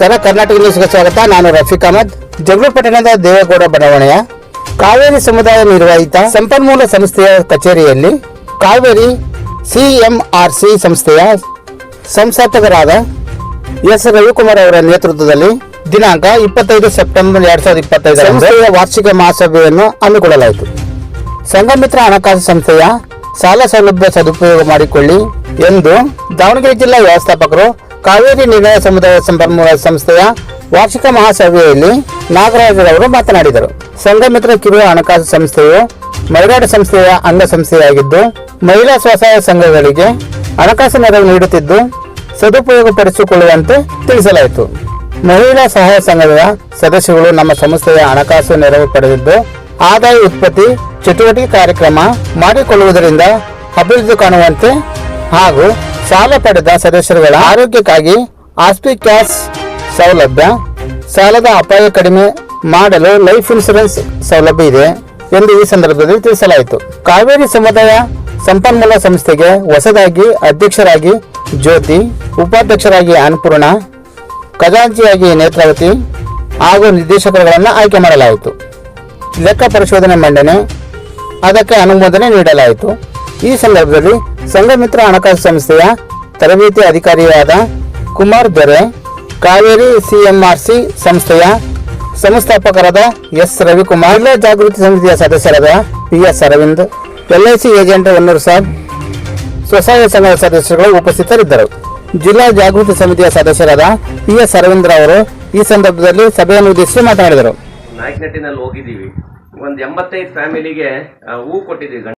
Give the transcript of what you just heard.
ನಮಸ್ಕಾರ. ಕರ್ನಾಟಕ ನ್ಯೂಸ್ಗೆ ಸ್ವಾಗತ. ನಾನು ರಫೀಕ್ ಅಹಮದ್. ಜಗಳೂರು ಪಟ್ಟಣದ ದೇವೇಗೌಡ ಬಡಾವಣೆಯ ಕಾವೇರಿ ಸಮುದಾಯ ನಿರ್ವಾಹಿತ ಸಂಪನ್ಮೂಲ ಸಂಸ್ಥೆಯ ಕಚೇರಿಯಲ್ಲಿ ಕಾವೇರಿ ಸಿಎಂಆರ್ಸಿ ಸಂಸ್ಥೆಯ ಸಂಸ್ಥಾಪಕರಾದ ಎಸ್ ರವಿಕುಮಾರ್ ಅವರ ನೇತೃತ್ವದಲ್ಲಿ ದಿನಾಂಕ ಇಪ್ಪತ್ತೈದು ಸೆಪ್ಟೆಂಬರ್ ಎರಡ್ ಸಾವಿರದ ಇಪ್ಪತ್ತೈದರ ವಾರ್ಷಿಕ ಮಹಾಸಭೆಯನ್ನು ಹಮ್ಮಿಕೊಳ್ಳಲಾಯಿತು. ಸಂಘಮಿತ್ರ ಹಣಕಾಸು ಸಂಸ್ಥೆಯ ಸಾಲ ಸೌಲಭ್ಯ ಸದುಪಯೋಗ ಮಾಡಿಕೊಳ್ಳಿ ಎಂದು ದಾವಣಗೆರೆ ಜಿಲ್ಲಾ ವ್ಯವಸ್ಥಾಪಕರು ಕಾವೇರಿ ನಿರ್ಣಯ ಸಮುದಾಯ ಸಂಪನ್ಮೂಲ ಸಂಸ್ಥೆಯ ವಾರ್ಷಿಕ ಮಹಾಸಭೆಯಲ್ಲಿ ನಾಗರಾಜರವರು ಮಾತನಾಡಿದರು. ಸಂಘಮಿತ್ರ ಕಿರು ಹಣಕಾಸು ಸಂಸ್ಥೆಯು ಮಲೆನಾಡ ಸಂಸ್ಥೆಯ ಅಂಗಸಂಸ್ಥೆಯಾಗಿದ್ದು ಮಹಿಳಾ ಸ್ವಸಹಾಯ ಸಂಘಗಳಿಗೆ ಹಣಕಾಸು ನೆರವು ನೀಡುತ್ತಿದ್ದು, ಸದುಪಯೋಗಪಡಿಸಿಕೊಳ್ಳುವಂತೆ ತಿಳಿಸಲಾಯಿತು. ಮಹಿಳಾ ಸಹಾಯ ಸಂಘದ ಸದಸ್ಯರು ನಮ್ಮ ಸಂಸ್ಥೆಯ ಹಣಕಾಸು ನೆರವು ಪಡೆದಿದ್ದು, ಆದಾಯ ಉತ್ಪತ್ತಿ, ಚಟುವಟಿಕೆ ಕಾರ್ಯಕ್ರಮ ಮಾಡಿಕೊಳ್ಳುವುದರಿಂದ ಅಭಿವೃದ್ಧಿ ಕಾಣುವಂತೆ ಹಾಗೂ ಸಾಲ ಪಡೆದ ಸದಸ್ಯರುಗಳ ಆರೋಗ್ಯಕ್ಕಾಗಿ ಆಸ್ಪಿ ಕ್ಯಾಶ್ ಸೌಲಭ್ಯ ಸಾಲದ ಅಪಾಯ ಕಡಿಮೆ ಮಾಡಲು ಲೈಫ್ ಇನ್ಶೂರೆನ್ಸ್ ಸೌಲಭ್ಯ ಇದೆ ಎಂದು ಈ ಸಂದರ್ಭದಲ್ಲಿ ತಿಳಿಸಲಾಯಿತು. ಕಾವೇರಿ ಸಮುದಾಯ ಸಂಪನ್ಮೂಲ ಸಂಸ್ಥೆಗೆ ಹೊಸದಾಗಿ ಅಧ್ಯಕ್ಷರಾಗಿ ಜ್ಯೋತಿ, ಉಪಾಧ್ಯಕ್ಷರಾಗಿ ಅನ್ನಪೂರ್ಣ ಖಜಾಂಚಿಯಾಗಿ ನೇತ್ರಾವತಿ ಹಾಗೂ ನಿರ್ದೇಶಕರುಗಳನ್ನು ಆಯ್ಕೆ ಮಾಡಲಾಯಿತು. ಲೆಕ್ಕ ಪರಿಶೋಧನೆ ಮಂಡನೆ ಅದಕ್ಕೆ ಅನುಮೋದನೆ ನೀಡಲಾಯಿತು. ಈ ಸಂದರ್ಭದಲ್ಲಿ ಸಂಘಮಿತ್ರ ಹಣಕಾಸು ಸಂಸ್ಥೆಯ ತರಬೇತಿ ಅಧಿಕಾರಿಯಾದ ಕುಮಾರ್ ದೊರೆ, ಕಾವೇರಿ ಸಿಎಂಆರ್ಸಿ ಸಂಸ್ಥೆಯ ಸಂಸ್ಥಾಪಕರಾದ ಎಸ್ ರವಿಕುಮಾರ್ ಮಹಿಳಾ ಜಾಗೃತಿ ಸಮಿತಿಯ ಸದಸ್ಯರಾದ P S Arvind LIC agent Honnur Sab, ಸ್ವಸಹಾಯ ಸಂಘದ ಸದಸ್ಯರುಗಳು ಉಪಸ್ಥಿತರಿದ್ದರು. ಜಿಲ್ಲಾ ಜಾಗೃತಿ ಸಮಿತಿಯ ಸದಸ್ಯರಾದ ಪಿ ಎಸ್ ಅರವಿಂದ್ರ ಅವರು ಈ ಸಂದರ್ಭದಲ್ಲಿ ಸಭೆಯನ್ನು ಉದ್ದೇಶಿಸಿ ಮಾತನಾಡಿದರು. ನಾಯಕನಟ್ಟಿನಲ್ಲಿ ಹೋಗಿದ್ದೀವಿ. ಒಂದು ಎಂಬತ್ತೈದು ಫ್ಯಾಮಿಲಿಗೆ ಹೂ ಕೊಟ್ಟಿದ್ದೀವಿ